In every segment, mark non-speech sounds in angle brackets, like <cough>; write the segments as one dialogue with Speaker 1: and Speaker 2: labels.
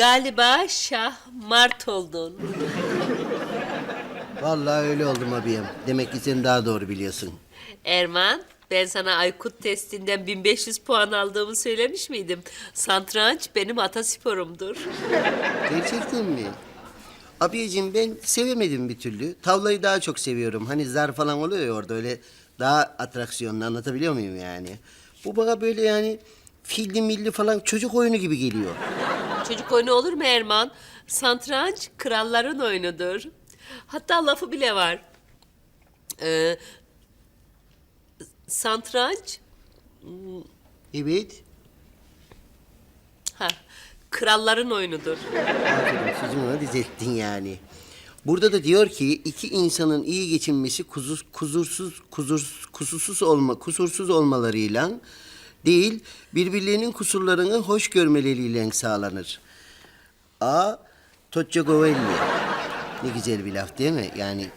Speaker 1: Galiba Şah Mart oldun.
Speaker 2: Vallahi öyle oldum abiyim. Demek ki sen daha doğru biliyorsun.
Speaker 1: Erman, ben sana Aykut testinden 1500 puan aldığımı söylemiş miydim? Santranç benim atasporumdur.
Speaker 2: Gerçekten mi? Abiyeciğim ben sevemedim bir türlü. Tavlayı daha çok seviyorum. Hani zar falan oluyor ya orada öyle daha atraksiyonlu anlatabiliyor muyum yani? Bu bana böyle yani filli milli falan çocuk oyunu gibi geliyor.
Speaker 1: Çocuk oyunu olur mu Erman? Santranç kralların oyunudur. Hatta lafı bile var. Ee, santranç,
Speaker 2: Evet.
Speaker 1: ha, kralların oyunudur.
Speaker 2: Aferin sizin onu düzelttin yani. Burada da diyor ki iki insanın iyi geçinmesi kuzuz, kuzursuz, kuzur, kusursuz olma, kusursuz olmalarıyla değil, birbirlerinin kusurlarını hoş görmeleriyle sağlanır. A. Toccagovelli. Ne güzel bir laf değil mi? Yani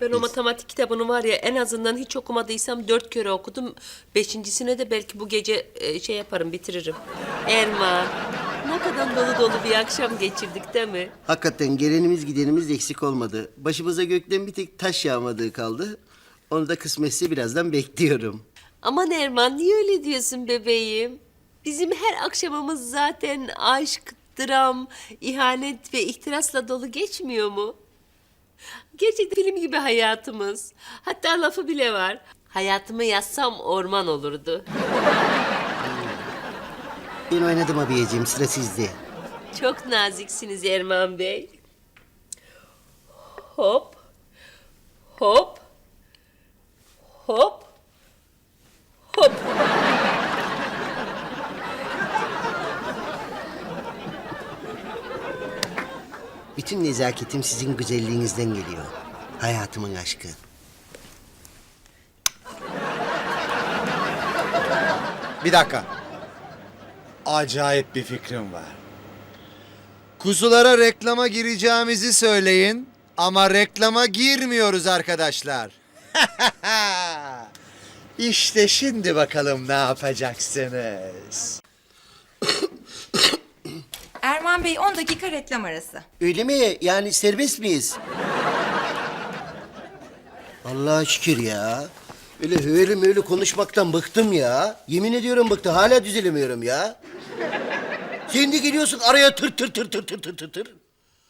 Speaker 1: Ben o matematik kitabını var ya en azından hiç okumadıysam dört kere okudum. Beşincisine de belki bu gece e, şey yaparım bitiririm. Erman, ne kadar dolu dolu bir akşam geçirdik değil mi?
Speaker 2: hakikaten gelenimiz gidenimiz eksik olmadı. Başımıza gökten bir tek taş yağmadığı kaldı. Onu da kısmetse birazdan bekliyorum.
Speaker 1: Aman Erman niye öyle diyorsun bebeğim? Bizim her akşamımız zaten aşk, dram, ihanet ve ihtirasla dolu geçmiyor mu? Gerçekten film gibi hayatımız. Hatta lafı bile var. Hayatımı yazsam orman olurdu. <laughs>
Speaker 2: Ben oynadım abiyeciğim sıra sizde.
Speaker 1: Çok naziksiniz Erman Bey. Hop. Hop. Hop. Hop.
Speaker 2: Bütün nezaketim sizin güzelliğinizden geliyor. Hayatımın aşkı.
Speaker 3: Bir dakika. Acayip bir fikrim var. Kuzulara reklama gireceğimizi söyleyin ama reklama girmiyoruz arkadaşlar. <laughs> İşte şimdi bakalım ne yapacaksınız. <coughs>
Speaker 4: Erman Bey 10 dakika reklam arası.
Speaker 2: Öyle mi? Yani serbest miyiz? Allah şükür ya. Öyle öyle öyle konuşmaktan bıktım ya. Yemin ediyorum bıktı. Hala düzelemiyorum ya. Sen de geliyorsun araya tır tır tır tır tır tır tır.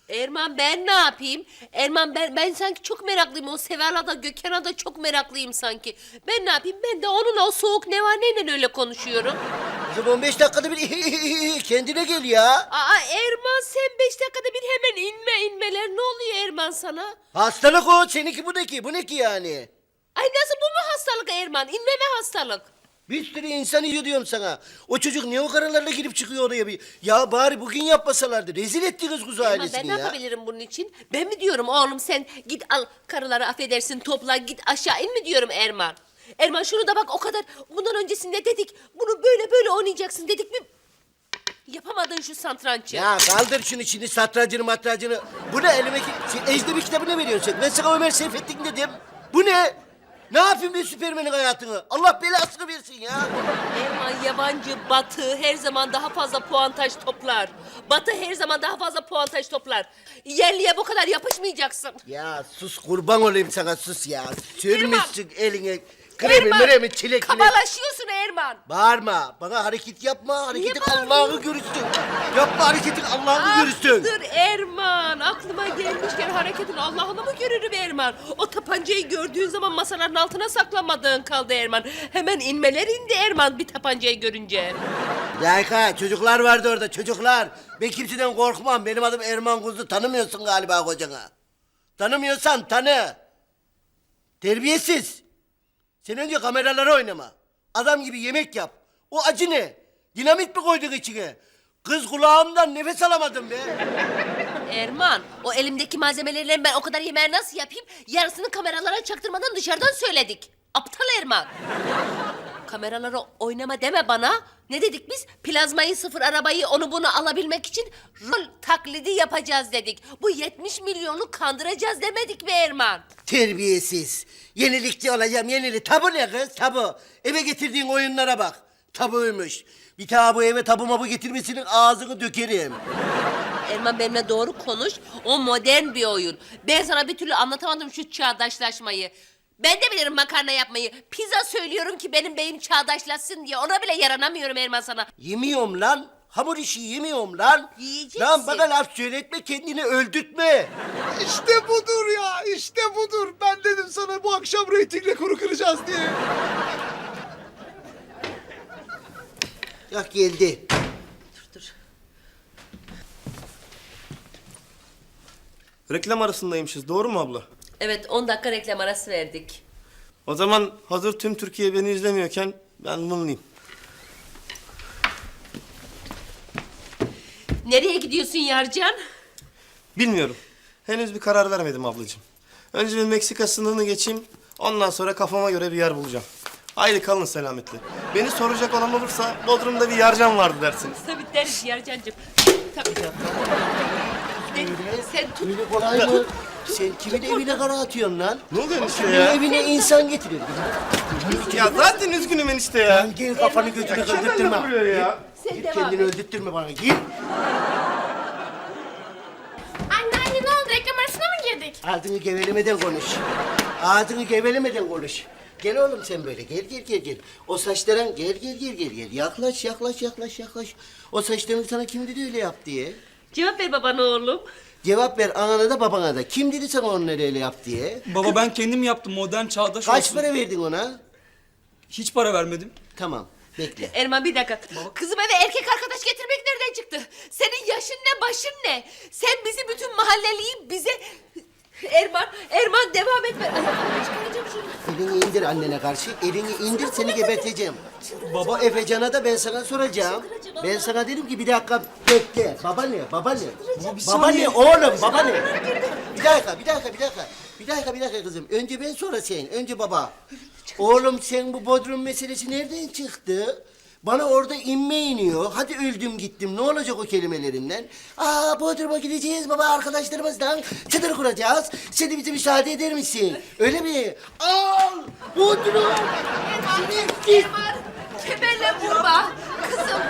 Speaker 1: Erman ben ne yapayım? Erman ben ben sanki çok meraklıyım. O Seval'a da Gökhan'a da çok meraklıyım sanki. Ben ne yapayım? Ben de onunla o soğuk nevaneyle öyle konuşuyorum.
Speaker 2: Kızım 15 dakikada bir <laughs> kendine gel ya.
Speaker 1: Aa Erman sen beş dakikada bir hemen inme inmeler. Ne oluyor Erman sana?
Speaker 2: Hastalık o. Seninki bu ne ki? Bu ne ki yani?
Speaker 1: Ay nasıl bu mu hastalık Erman? İnmeme hastalık.
Speaker 2: Bir sürü insan yiyor diyorum sana. O çocuk ne o karalarla girip çıkıyor oraya bir. Ya bari bugün yapmasalardı. Rezil ettiniz kuzu
Speaker 1: Erman ben
Speaker 2: ailesini
Speaker 1: ne
Speaker 2: ya.
Speaker 1: yapabilirim bunun için? Ben mi diyorum oğlum sen git al karıları affedersin topla git aşağı in mi diyorum Erman? Erman şunu da bak o kadar bundan öncesinde dedik bunu böyle böyle oynayacaksın dedik mi? Yapamadın şu santrançı.
Speaker 2: Ya kaldır şunu şimdi satracını matracını. Bu ne elime ki? Sen ecnebi kitabı ne veriyorsun sen? Ben sana Ömer Seyfettin dedim. Bu ne? Ne yapayım ben Süpermen'in hayatını? Allah belasını versin ya.
Speaker 1: Erman yabancı batı her zaman daha fazla puantaj toplar. Batı her zaman daha fazla puantaj toplar. Yerliye bu kadar yapışmayacaksın.
Speaker 2: Ya sus kurban olayım sana sus ya. Sürmüşsün eline kremi
Speaker 1: Erman,
Speaker 2: mremi çilek milek.
Speaker 1: Kabalaşıyorsun Erman.
Speaker 2: Bağırma. Bana hareket yapma. Hareketin
Speaker 1: bağırıyorsun?
Speaker 2: Allah'ı görürsün. Yapma hareketin Allah'ı görürsün.
Speaker 1: Dur Erman. Aklıma gelmişken hareketin Allah'ını mı görürüm Erman? O tapancayı gördüğün zaman masaların altına saklamadığın kaldı Erman. Hemen inmeler indi Erman bir tapancayı görünce.
Speaker 2: Dakika çocuklar vardı orada çocuklar. Ben kimseden korkmam. Benim adım Erman Kuzu. Tanımıyorsun galiba kocana. Tanımıyorsan tanı. Terbiyesiz. Sen önce kameralara oynama. Adam gibi yemek yap. O acı ne? Dinamit mi koydun içine? Kız kulağımdan nefes alamadım be.
Speaker 1: Erman, o elimdeki malzemelerle ben o kadar yemeği nasıl yapayım? Yarısını kameralara çaktırmadan dışarıdan söyledik. Aptal Erman. Kameralara oynama deme bana. Ne dedik biz? Plazmayı sıfır arabayı onu bunu alabilmek için rol taklidi yapacağız dedik. Bu 70 milyonu kandıracağız demedik mi Erman?
Speaker 2: Terbiyesiz. Yenilikçi olacağım yenili. Tabu ne kız tabu. Eve getirdiğin oyunlara bak. Tabuymuş. Bir daha bu eve tabu mabu getirmesinin ağzını dökerim.
Speaker 1: Erman benimle doğru konuş. O modern bir oyun. Ben sana bir türlü anlatamadım şu çağdaşlaşmayı. Ben de bilirim makarna yapmayı. Pizza söylüyorum ki benim beyim çağdaşlaşsın diye. Ona bile yaranamıyorum Erman sana.
Speaker 2: Yemiyorum lan. Hamur işi yemiyorum lan.
Speaker 1: Yiyeceksin.
Speaker 2: Lan bana laf söyletme kendini öldürtme.
Speaker 3: İşte budur ya, işte budur. Ben dedim sana bu akşam reyting rekoru kıracağız diye.
Speaker 2: Yak geldi.
Speaker 1: Dur.
Speaker 5: Reklam arasındaymışız doğru mu abla?
Speaker 1: Evet 10 dakika reklam arası verdik.
Speaker 5: O zaman hazır tüm Türkiye beni izlemiyorken ben mınlayayım.
Speaker 1: Nereye gidiyorsun Yarcan?
Speaker 5: Bilmiyorum. Henüz bir karar vermedim ablacığım. Önce bir Meksika sınırını geçeyim. Ondan sonra kafama göre bir yer bulacağım. Haydi kalın selametle. Beni soracak olan olursa Bodrum'da bir yarcan vardı dersiniz.
Speaker 1: Tabii deriz Yarcancığım. Tabii. Sen, sen tut.
Speaker 2: Kolay mı? Sen kimin evine kara atıyorsun lan?
Speaker 5: Ne oluyor enişte
Speaker 2: Kimin
Speaker 5: ya?
Speaker 2: evine insan getiriyor.
Speaker 5: Ya zaten üzgünüm enişte ya.
Speaker 2: Lan gel kafanı götünü öldürttirme.
Speaker 5: ya.
Speaker 1: Sen
Speaker 2: Git
Speaker 1: devam
Speaker 2: kendini
Speaker 1: et.
Speaker 2: öldürttirme bana. Git.
Speaker 6: Anne anne ne oldu? Reklam arasına mı girdik?
Speaker 2: Ağzını gevelemeden konuş. Ağzını gevelemeden konuş. Gel oğlum sen böyle. Gel gel gel gel. O saçların gel gel gel gel gel. Yaklaş yaklaş yaklaş yaklaş. O saçlarını sana kim dedi öyle yap diye?
Speaker 1: Cevap ver babana oğlum.
Speaker 2: Cevap ver anana da babana da. Kim dedi sana onları öyle yap diye?
Speaker 7: Baba ben kendim yaptım modern çağdaş
Speaker 2: Kaç
Speaker 7: olsun.
Speaker 2: para verdin ona?
Speaker 7: Hiç para vermedim.
Speaker 2: Tamam. Bekle.
Speaker 1: Erman bir dakika. Kızım eve erkek arkadaş getirmek nereden çıktı? Senin yaşın ne, başın ne? Sen bizi bütün mahalleliyi bize... Erman, Erman devam etme. Ay, çıkaracağım şunu.
Speaker 2: Elini indir annene karşı. Elini indir seni geberteceğim. Baba Efecan'a da ben sana soracağım. Ben sana dedim ki bir dakika bekle. Baba ne? Baba ne? Baba ne oğlum? Baba ne? Bir dakika, bir dakika, bir dakika. Bir dakika, bir dakika kızım. Önce ben sonra sen. Önce baba. Oğlum sen bu Bodrum meselesi nereden çıktı? Bana orada inme iniyor. Hadi öldüm gittim. Ne olacak o kelimelerinden? Aa Bodrum'a gideceğiz baba arkadaşlarımızdan. Çadır kuracağız. De bize müsaade eder misin? Öyle mi? Al! Bodrum!
Speaker 1: Erman, kemerle vurma. Kızım,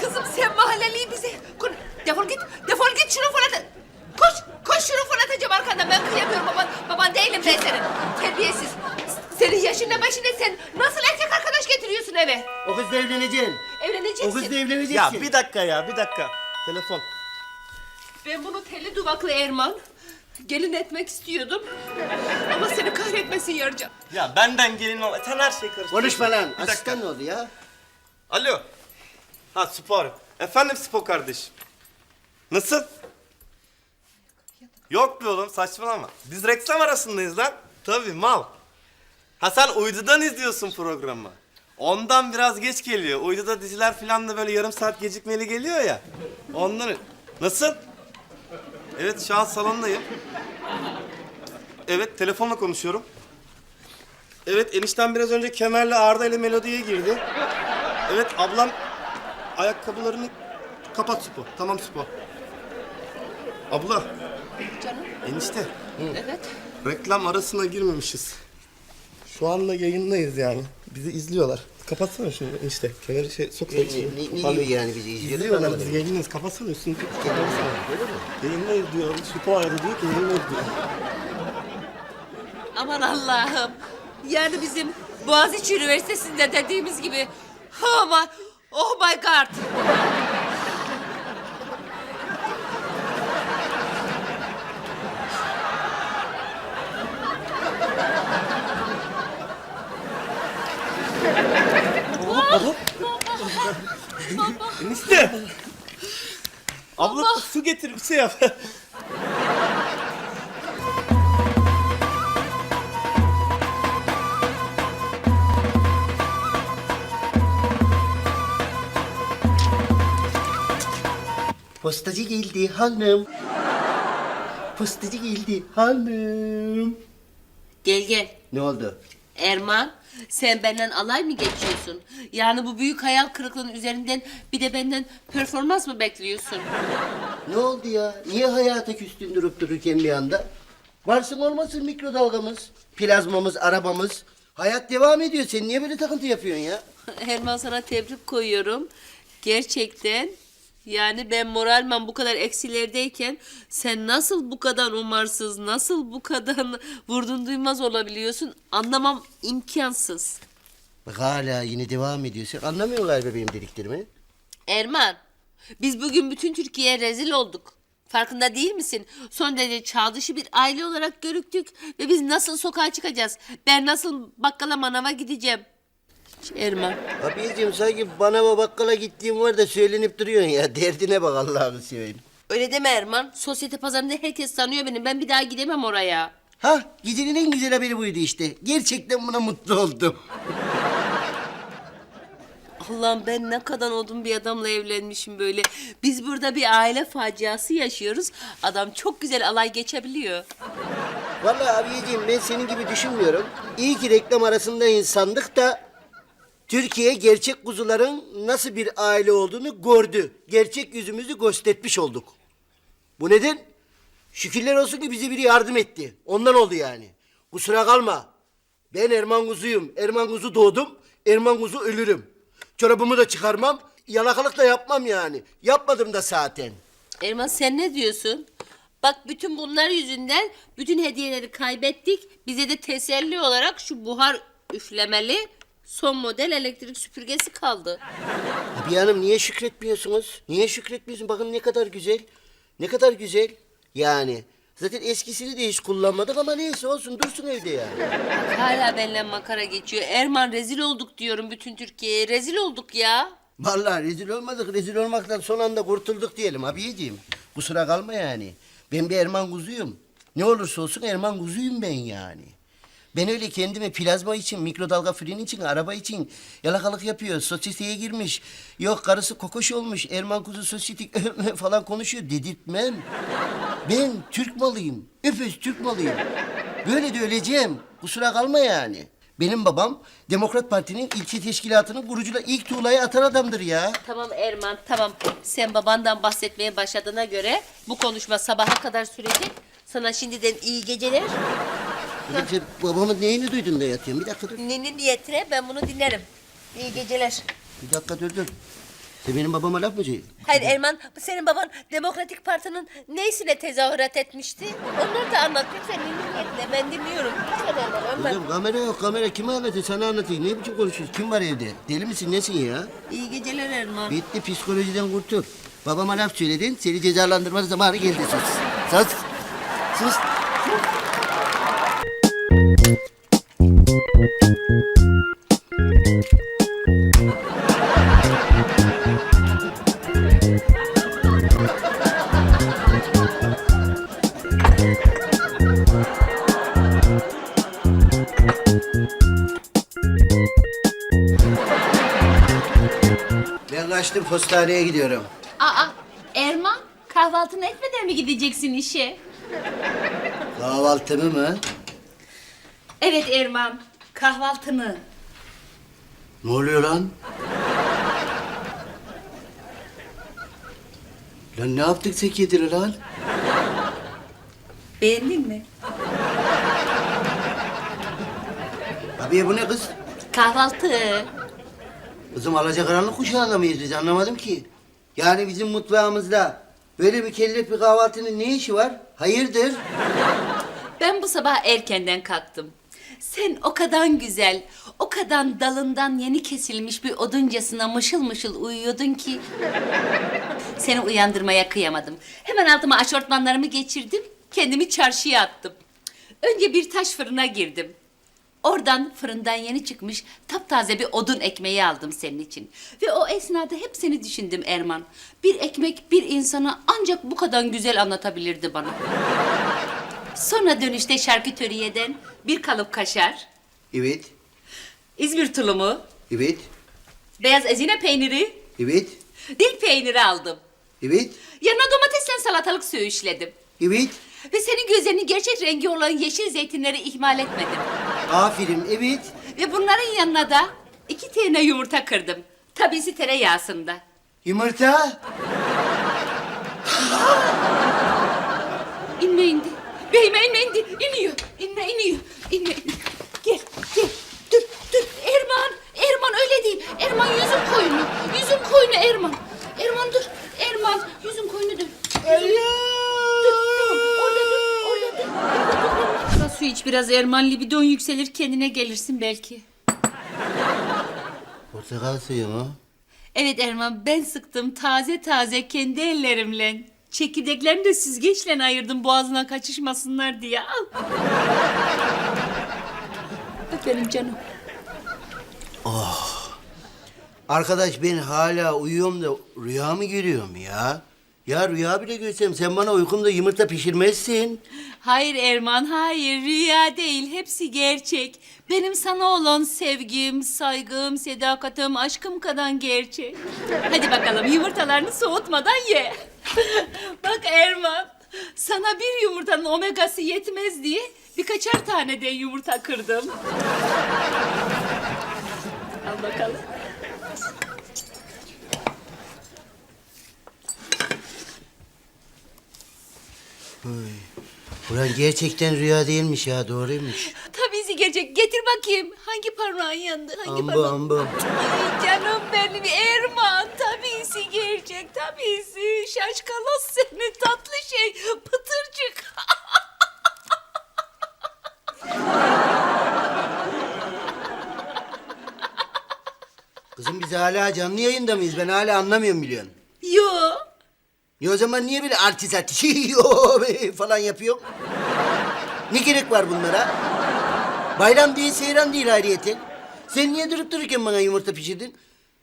Speaker 1: kızım sen mahalleliyi bize... Defol git, defol git şunu fırlat. Koş, koş şunu fırlatacağım arkandan. Ben kıyamıyorum baban. Baban değilim ben senin. Terbiyesiz. Senin yaşın ne başın ne sen? Nasıl erkek arkadaş getiriyorsun eve?
Speaker 2: O kızla evleneceksin.
Speaker 1: Evleneceksin.
Speaker 2: O kızla evleneceksin.
Speaker 5: Ya bir dakika ya bir dakika. Telefon.
Speaker 1: Ben bunu telli duvaklı Erman gelin etmek istiyordum. Ama seni kahretmesin Yarcan.
Speaker 5: Ya benden gelin ol. Sen her şeyi karıştırdın.
Speaker 2: Konuşma lan.
Speaker 5: Bir dakika.
Speaker 2: Asistan ne oldu ya?
Speaker 5: Alo. Ha spor. Efendim spor kardeş. Nasıl? Yok be oğlum saçmalama. Biz reklam arasındayız lan. Tabii mal. Ha sen uydudan izliyorsun programı. Ondan biraz geç geliyor. Uyduda diziler falan da böyle yarım saat gecikmeli geliyor ya. Ondan... Nasıl? Evet şu an salondayım. Evet telefonla konuşuyorum. Evet enişten biraz önce Kemer'le Arda ile Melodi'ye girdi. Evet ablam ayakkabılarını kapat Spo. Tamam Spo. Abla.
Speaker 1: Canım.
Speaker 5: Enişte.
Speaker 1: Evet.
Speaker 5: Reklam arasına girmemişiz. Şu anda yayındayız yani. Bizi izliyorlar. Kapatsana şunu enişte. Kemeri şey sok.
Speaker 2: Ne, ne, ne, gibi yani bizi izliyor?
Speaker 5: İzliyorlar
Speaker 2: Anlamadım.
Speaker 5: bizi yayındayız. Kapatsana üstünü. Yayındayız diyor. Spo aradı diyor ki yayındayız diyor.
Speaker 1: Aman Allah'ım. Yani bizim Boğaziçi Üniversitesi'nde dediğimiz gibi. Oh my, oh my God.
Speaker 5: Enişte. Abla su getir bir şey yap.
Speaker 2: Postacı geldi hanım. Postacı geldi hanım.
Speaker 1: Gel gel.
Speaker 2: Ne oldu?
Speaker 1: Erman, sen benden alay mı geçiyorsun? Yani bu büyük hayal kırıklığının üzerinden bir de benden performans mı bekliyorsun?
Speaker 2: Ne oldu ya? Niye hayata küstün durup dururken bir anda? Varsın olmasın mikrodalgamız, plazmamız, arabamız. Hayat devam ediyor. Sen niye böyle takıntı yapıyorsun ya? <laughs>
Speaker 1: Erman sana tebrik koyuyorum. Gerçekten yani ben moralman bu kadar eksilerdeyken sen nasıl bu kadar umarsız, nasıl bu kadar <laughs> vurdun duymaz olabiliyorsun anlamam imkansız.
Speaker 2: Bak hala yine devam ediyorsun. Anlamıyor galiba benim dediklerimi.
Speaker 1: Erman, biz bugün bütün Türkiye'ye rezil olduk. Farkında değil misin? Son derece çağ dışı bir aile olarak görüktük ve biz nasıl sokağa çıkacağız? Ben nasıl bakkala manava gideceğim? Erman.
Speaker 2: Abiciğim sanki bana ve bakkala gittiğim var da söylenip duruyorsun ya. <laughs> Derdine bak Allah'ını seveyim.
Speaker 1: Öyle deme Erman. Sosyete pazarında herkes tanıyor beni. Ben bir daha gidemem oraya.
Speaker 2: Ha gecenin en güzel haberi buydu işte. Gerçekten buna mutlu oldum. <laughs>
Speaker 1: Allah'ım ben ne kadar odun bir adamla evlenmişim böyle. Biz burada bir aile faciası yaşıyoruz. Adam çok güzel alay geçebiliyor.
Speaker 2: Vallahi abiciğim ben senin gibi düşünmüyorum. İyi ki reklam arasında insandık da Türkiye gerçek kuzuların nasıl bir aile olduğunu gördü. Gerçek yüzümüzü göstermiş olduk. Bu neden? Şükürler olsun ki bize biri yardım etti. Ondan oldu yani. Kusura kalma. Ben Erman Kuzu'yum. Erman Kuzu doğdum. Erman Kuzu ölürüm. Çorabımı da çıkarmam. Yalakalık da yapmam yani. Yapmadım da zaten.
Speaker 1: Erman sen ne diyorsun? Bak bütün bunlar yüzünden bütün hediyeleri kaybettik. Bize de teselli olarak şu buhar üflemeli son model elektrik süpürgesi kaldı.
Speaker 2: Abi hanım niye şükretmiyorsunuz? Niye şükretmiyorsun? Bakın ne kadar güzel. Ne kadar güzel. Yani zaten eskisini de hiç kullanmadık ama neyse olsun dursun evde yani.
Speaker 1: Hala benimle makara geçiyor. Erman rezil olduk diyorum bütün Türkiye'ye. Rezil olduk ya.
Speaker 2: Vallahi rezil olmadık. Rezil olmaktan son anda kurtulduk diyelim abiyeciğim. Kusura kalma yani. Ben bir Erman kuzuyum. Ne olursa olsun Erman kuzuyum ben yani. Ben öyle kendime plazma için, mikrodalga fırın için, araba için yalakalık yapıyor. Sosyeteye girmiş. Yok karısı kokoş olmuş. Erman kuzu sosyetik <laughs> falan konuşuyor. Dedirtmem. Ben Türk malıyım. Öpüz Türk malıyım. Böyle de öleceğim. Kusura kalma yani. Benim babam Demokrat Parti'nin ilçe teşkilatının kurucuyla ilk tuğlayı atan adamdır ya.
Speaker 1: Tamam Erman tamam. Sen babandan bahsetmeye başladığına göre bu konuşma sabaha kadar sürecek. Sana şimdiden iyi geceler.
Speaker 2: Dakika, babamın neyini duydun da yatıyorsun? Bir dakika dur.
Speaker 1: Nenin niyetine ben bunu dinlerim. İyi geceler.
Speaker 2: Bir dakika dur dur. Sen benim babama laf mı söylüyorsun?
Speaker 1: Hayır Erman, senin baban Demokratik Parti'nin neysine tezahürat etmişti? Onları da anlat lütfen nenin niyetine. Ben dinliyorum. Lütfen Erman anlat.
Speaker 2: Kızım kamera yok kamera. Kime anlatayım? Sana anlatayım. Ne biçim konuşuyorsun? Kim var evde? Deli misin? Nesin ya?
Speaker 1: İyi geceler Erman.
Speaker 2: Bitti psikolojiden kurtul. Babama laf söyledin. Seni cezalandırma zamanı geldi sus. Sus. Sus. Ben kaçtım postaneye gidiyorum.
Speaker 8: Aa, Erman kahvaltını etmeden mi gideceksin işe?
Speaker 2: Kahvaltımı mı?
Speaker 8: Evet Erman, kahvaltını.
Speaker 2: Ne oluyor lan? Lan ne yaptık Zekiye'dir lan?
Speaker 8: Beğendin mi?
Speaker 2: Abiye bu ne kız?
Speaker 1: Kahvaltı.
Speaker 2: Kızım alacakaranlık kuşağında mıyız biz anlamadım ki. Yani bizim mutfağımızda böyle bir kellek bir kahvaltının ne işi var? Hayırdır?
Speaker 8: Ben bu sabah erkenden kalktım. Sen o kadar güzel, o kadar dalından yeni kesilmiş bir oduncasına mışıl mışıl uyuyordun ki... Seni uyandırmaya kıyamadım. Hemen altıma aşortmanlarımı geçirdim, kendimi çarşıya attım. Önce bir taş fırına girdim. Oradan fırından yeni çıkmış taptaze bir odun ekmeği aldım senin için. Ve o esnada hep seni düşündüm Erman. Bir ekmek bir insana ancak bu kadar güzel anlatabilirdi bana. Sonra dönüşte şarküteriyeden bir kalıp kaşar,
Speaker 2: Evet,
Speaker 8: İzmir tulumu,
Speaker 2: evet,
Speaker 8: beyaz ezine peyniri,
Speaker 2: evet,
Speaker 8: dil peyniri aldım.
Speaker 2: evet,
Speaker 8: Yanına domatesle salatalık söğüşledim.
Speaker 2: evet.
Speaker 8: Ve senin gözlerinin gerçek rengi olan yeşil zeytinleri ihmal etmedim.
Speaker 2: Aferin, evet.
Speaker 8: Ve bunların yanına da iki tane yumurta kırdım. Tabisi tereyağısında.
Speaker 2: Yumurta.
Speaker 8: İnme indi. Beyime inme indi. İniyor. İnme iniyor. İnme. Gel gel.
Speaker 1: Dur dur. Erman. Erman öyle değil. Erman yüzün koyunu. Yüzün koyunu Erman. Erman dur. Erman yüzün koyunu dur. Biraz su iç biraz Erman libidon yükselir kendine gelirsin belki.
Speaker 2: Portakal suyu mu?
Speaker 1: Evet Erman ben sıktım taze taze kendi ellerimle. Çekirdeklerini de süzgeçle ayırdım boğazına kaçışmasınlar diye. Al. <laughs> Bak benim canım.
Speaker 2: Arkadaş ben hala uyuyorum da rüya mı görüyorum ya? Ya rüya bile görsem sen bana uykumda yumurta pişirmezsin.
Speaker 1: Hayır Erman, hayır. Rüya değil, hepsi gerçek. Benim sana olan sevgim, saygım, sadakatim, aşkım kadar gerçek. Hadi bakalım yumurtalarını soğutmadan ye. <laughs> Bak Erman, sana bir yumurtanın omegası yetmez diye birkaçar tane de yumurta kırdım. Al bakalım.
Speaker 2: Ulan gerçekten rüya değilmiş ya doğruymuş.
Speaker 1: Tabii gerçek. Getir bakayım. Hangi parmağın yandı? Hangi
Speaker 2: Ambu
Speaker 1: parmağın?
Speaker 2: ambu.
Speaker 1: Ay canım benim Erman. Tabisi gerçek, tabisi. Şaşkalos seni tatlı şey. Pıtırcık.
Speaker 2: Kızım biz hala canlı yayında mıyız? Ben hala anlamıyorum biliyorsun. Ya o zaman niye böyle artist artist <laughs> falan yapıyor? Ne gerek var bunlara? Bayram değil, seyran değil ayrıyeten. Sen niye durup dururken bana yumurta pişirdin?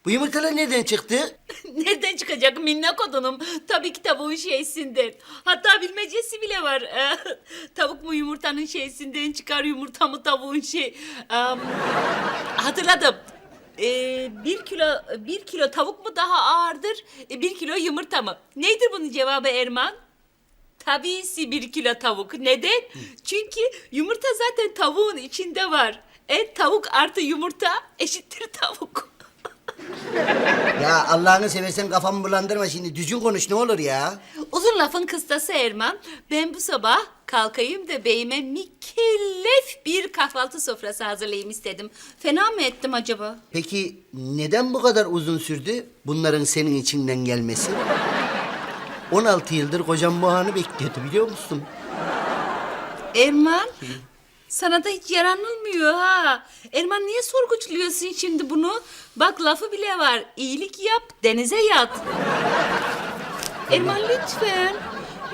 Speaker 2: Bu yumurtalar nereden çıktı? <laughs>
Speaker 1: Nereden çıkacak minnak odunum? Tabii ki tavuğun şeysinden. Hatta bilmecesi bile var. <laughs> Tavuk mu yumurtanın şeysinden çıkar, yumurta mı tavuğun şey... Hatırladım. Ee, bir kilo bir kilo tavuk mu daha ağırdır, e, bir kilo yumurta mı? Neydir bunun cevabı Erman? Tabisi bir kilo tavuk. Neden? Çünkü yumurta zaten tavuğun içinde var. Et tavuk artı yumurta eşittir tavuk.
Speaker 2: Ya Allah'ını seversen kafamı bulandırma şimdi. Düzgün konuş ne olur ya.
Speaker 1: Uzun lafın kıstası Erman. Ben bu sabah kalkayım da beyime mükellef bir kahvaltı sofrası hazırlayayım istedim. Fena mı ettim acaba?
Speaker 2: Peki neden bu kadar uzun sürdü bunların senin içinden gelmesi? 16 yıldır kocam bu anı bekliyordu biliyor musun?
Speaker 1: Erman, sana da hiç yaranılmıyor ha. Erman niye sorguçluyorsun şimdi bunu? Bak lafı bile var. İyilik yap, denize yat. <laughs> Erman lütfen.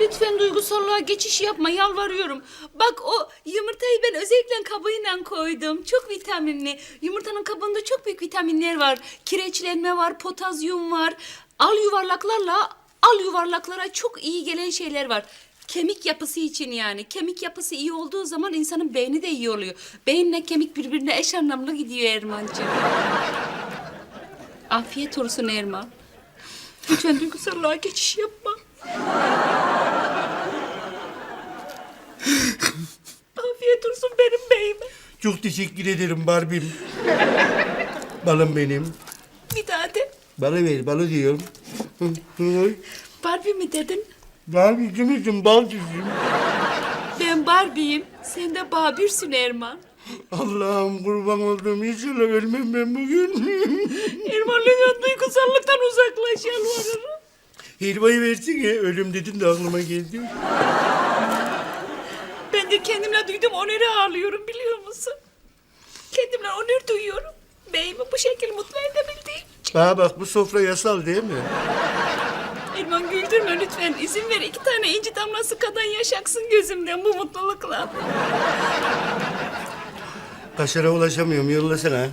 Speaker 1: Lütfen duygusallığa geçiş yapma yalvarıyorum. Bak o yumurtayı ben özellikle kabıyla koydum. Çok vitaminli. Yumurtanın kabında çok büyük vitaminler var. Kireçlenme var, potasyum var. Al yuvarlaklarla al yuvarlaklara çok iyi gelen şeyler var. Kemik yapısı için yani. Kemik yapısı iyi olduğu zaman insanın beyni de iyi oluyor. Beyinle kemik birbirine eş anlamlı gidiyor Erman'cığım. <laughs> Afiyet olsun Erman. Lütfen duygusallığa geçiş yapma. <laughs> Afiyet olsun benim beyime.
Speaker 2: Çok teşekkür ederim Barbie'm. Balım benim.
Speaker 1: Bir daha de.
Speaker 2: Balı ver, balı diyorum.
Speaker 1: Barbie mi dedin?
Speaker 2: Barbie kimisin, balcısın?
Speaker 1: Ben Barbie'yim. Sen de Babür'sün Erman.
Speaker 2: Allah'ım kurban olduğum inşallah ölmem ben bugün.
Speaker 1: Erman lütfen duygusallıktan uzaklaş yalvarırım.
Speaker 2: Helvayı versin ya, ölüm dedin de aklıma geldi.
Speaker 1: Ben de kendimle duydum onuru ağlıyorum biliyor musun? Kendimle onur duyuyorum. Beyimi bu şekilde mutlu edebildiğim için.
Speaker 2: Bana bak bu sofra yasal değil mi?
Speaker 1: Güldürme lütfen. İzin ver iki tane inci damlası kadar yaşaksın gözümden bu mutlulukla.
Speaker 2: Kaşara ulaşamıyorum, yollasana.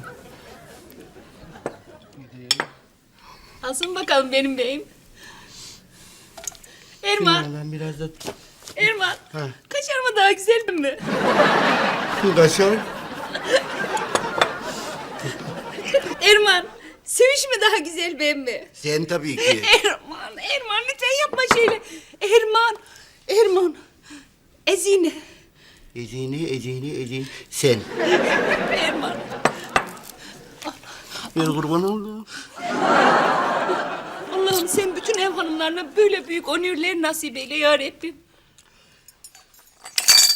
Speaker 1: Alsın bakalım benim beyim. Erman,
Speaker 2: Ben biraz da
Speaker 1: Erman. Kaşar mı daha güzel mi?
Speaker 2: kaşar.
Speaker 1: Erman, seviş mi daha güzel ben mi?
Speaker 2: Sen tabii ki. <laughs>
Speaker 1: Erman, Erman lütfen yapma şöyle. Erman, Erman. Ezine,
Speaker 2: Ecini, ecini, ecini. Sen.
Speaker 1: Erman.
Speaker 2: Bir kurban oldum.
Speaker 1: Allah'ım sen bütün ev hanımlarına böyle büyük onurlar nasip eyle ya Rabbim.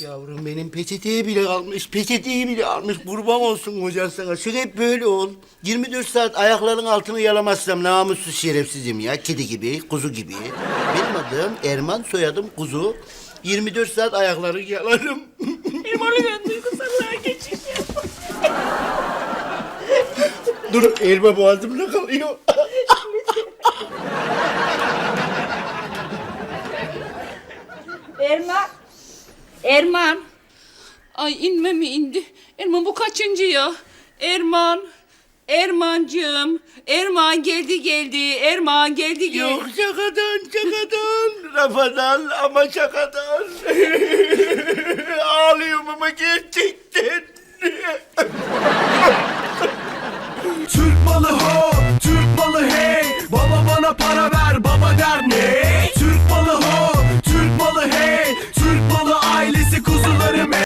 Speaker 2: Yavrum benim peçeteye bile almış, peçeteyi bile almış. Kurban olsun kocan sana. Şöyle hep böyle ol. 24 saat ayakların altını yalamazsam namussuz şerefsizim ya. Kedi gibi, kuzu gibi. Benim adım Erman, soyadım Kuzu. 24 saat ayakları yalarım. <laughs>
Speaker 9: Erman'la ben duygusallığa geçiş. <laughs>
Speaker 2: Dur elma boğazımda kalıyor.
Speaker 1: Erman. Erman. Ay inme mi indi? Erman bu kaçıncı ya? Erman. Ermancığım. Erman geldi geldi. Erman geldi geldi.
Speaker 2: Yok şakadan şakadan. <laughs> Rafadan ama şakadan. <laughs> Ağlıyorum ama gerçekten.
Speaker 7: Türk malı ho, Türk malı hey. Baba bana para ver, baba der ne? kuzularım